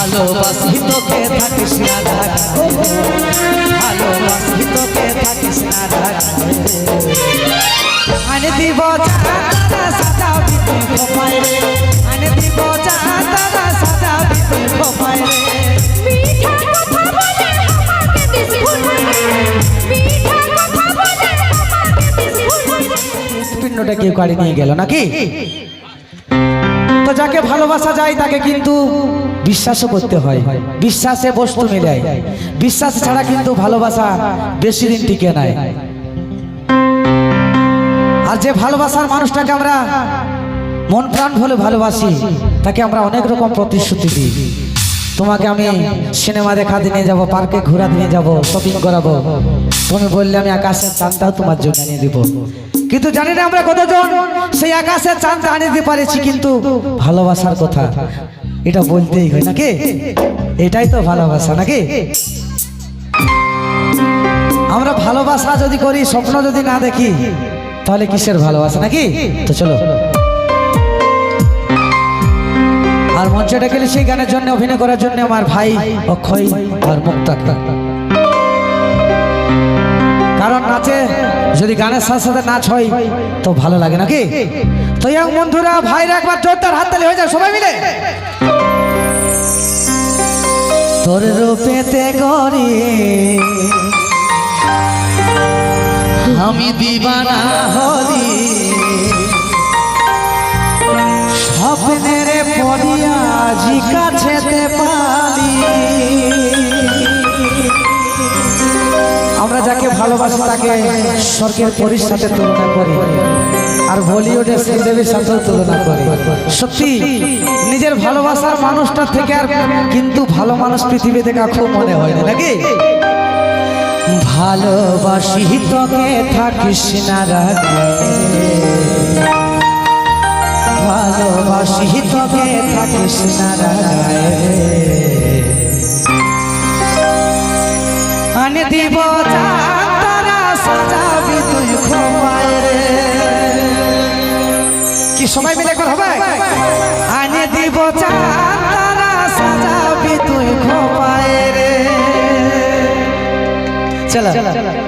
ভালোবাসি তোকে থাকিস না ঢাকায় ভালোবাসি তোকে থাকিস না ঢাকায় আনে দিব চাঁদা সাদা বিতে খোপায় রে। আনে দিব চাঁদা সাদা বিতে খোপায় রে। মিঠা কথা বলে আমাকে দিস মিঠা কথা বলে আমাকে দিস ভুলাই পিণ্ডটা কেউ কাড়ি নিয়ে গেল নাকি? তো যাকে ভালোবাসা যায়, তাকে কিন্তু বিশ্বাসও করতে হয়। বিশ্বাসে বস্তু মিলায়। বিশ্বাস ছাড়া কিন্তু ভালোবাসা বেশি দিন টিকে নাই। আর যে ভালোবাসার মানুষটাকে আমরা মন প্রাণ ভরে ভালোবাসি, তাকে আমরা অনেক রকম প্রতিশ্রুতি দিই। তোমাকে আমি সিনেমা দেখাতে নিয়ে যাব, পার্কে ঘোরাতে নিয়ে যাব শপিং করাবো। তুমি বললে আমি আকাশের চাঁদটাও তোমার জন্য নিয়ে দিব। কিন্তু জানি না আমরা কতজন। সেই আকাশের চাঁদ আনিয়ে দিতে পারেছি কিন্তু ভালোবাসার কথা। এটা বলতেই হয় নাকি? এটাই তো ভালোবাসা নাকি? আমরা ভালোবাসা যদি করি, স্বপ্ন যদি না দেখি, তাহলে কিসের ভালোবাসা নাকি? তো চলো। আর মঞ্চে ডেকে সেই গানের জন্য, অভিনয় করার জন্য আমার ভাই অক্ষয় আর মুক্তাকে। কারণ নাচে যদি গানের সাথে সাথে নাচ হয়, তো ভালো লাগে নাকি? তো ইয়াং বন্ধুরা, ভাইরা একবার জোরদার হাততালি হয়ে যায় সবাই মিলে। তোর রূপেতে গড়ি আমি দিবানা হরি। স্বপ্নের পড়িয়া জি কাছেতে পালি। ভালোবাসি তাকে স্বর্গের পরীর সাথে তুলনা করি আর বলিউডের শ্রীদেবীর সাথেও তুলনা করে। সত্যি, নিজের ভালোবাসার মানুষটা থেকে আর কিন্তু ভালো মানুষ পৃথিবীতে কাকু মনে হয় না, নাকি? ভালোবাসি তোকে, থাকিস না রাগে। ভালোবাসি তোকে, থাকিস না রাগে। আনে দিব তারা সবাই মিলে একবার হবে? আনে দিব তারা সাজাবি তুই খোপায় রে। চলো। সবাই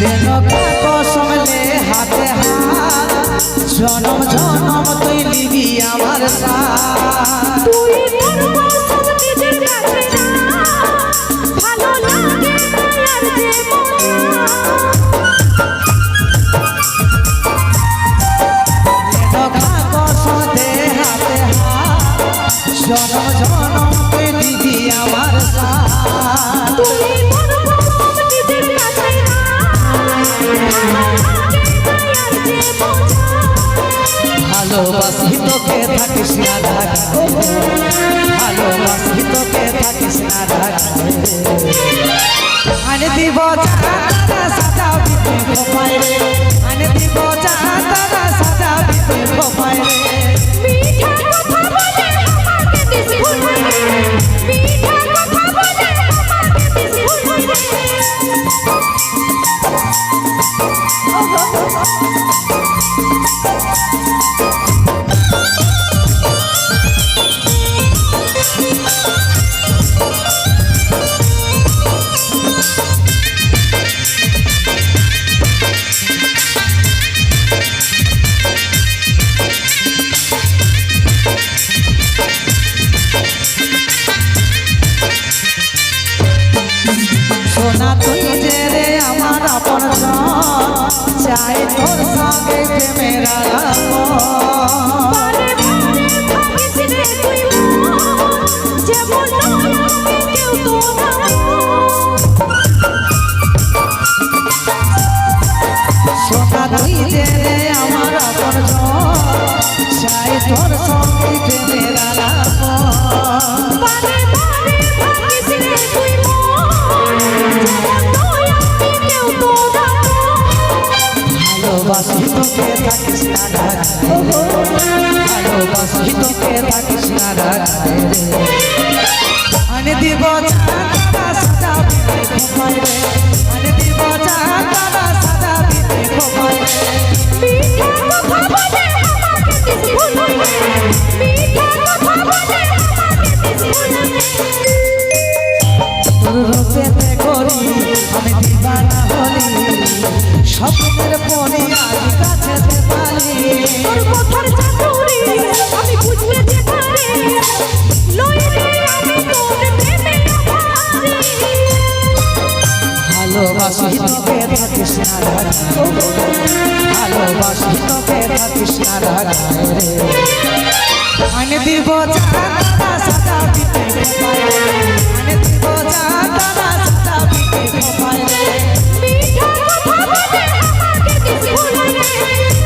দেন কসম হাতে হাত জনম জনম তুই লিবি আমার তুই তোকে থাকিস না রাগ ভালোবাসি তোকে থাকিস না রাগ আনে দিব চাঁদা সাদা বিতে খোপায় রে। দিব ভালোবাসি তোকে থাকিস না রাগ ভালোবাসি তোকে থাকিস না রাগ আনে দিব চাঁদা সাদা আনে দিব দিবানা হলি স্বপ্নের পরে আজ কাছে পালি তোর কথার চাতুরি আমি বুঝতে যে পারি লই আমি তোর প্রেমে ভালোবাসি তোকে থাকিস না ভালোবাসি তোকে থাকিস না রে আনে দিব সাদা বিতে আনে দিব Thank you.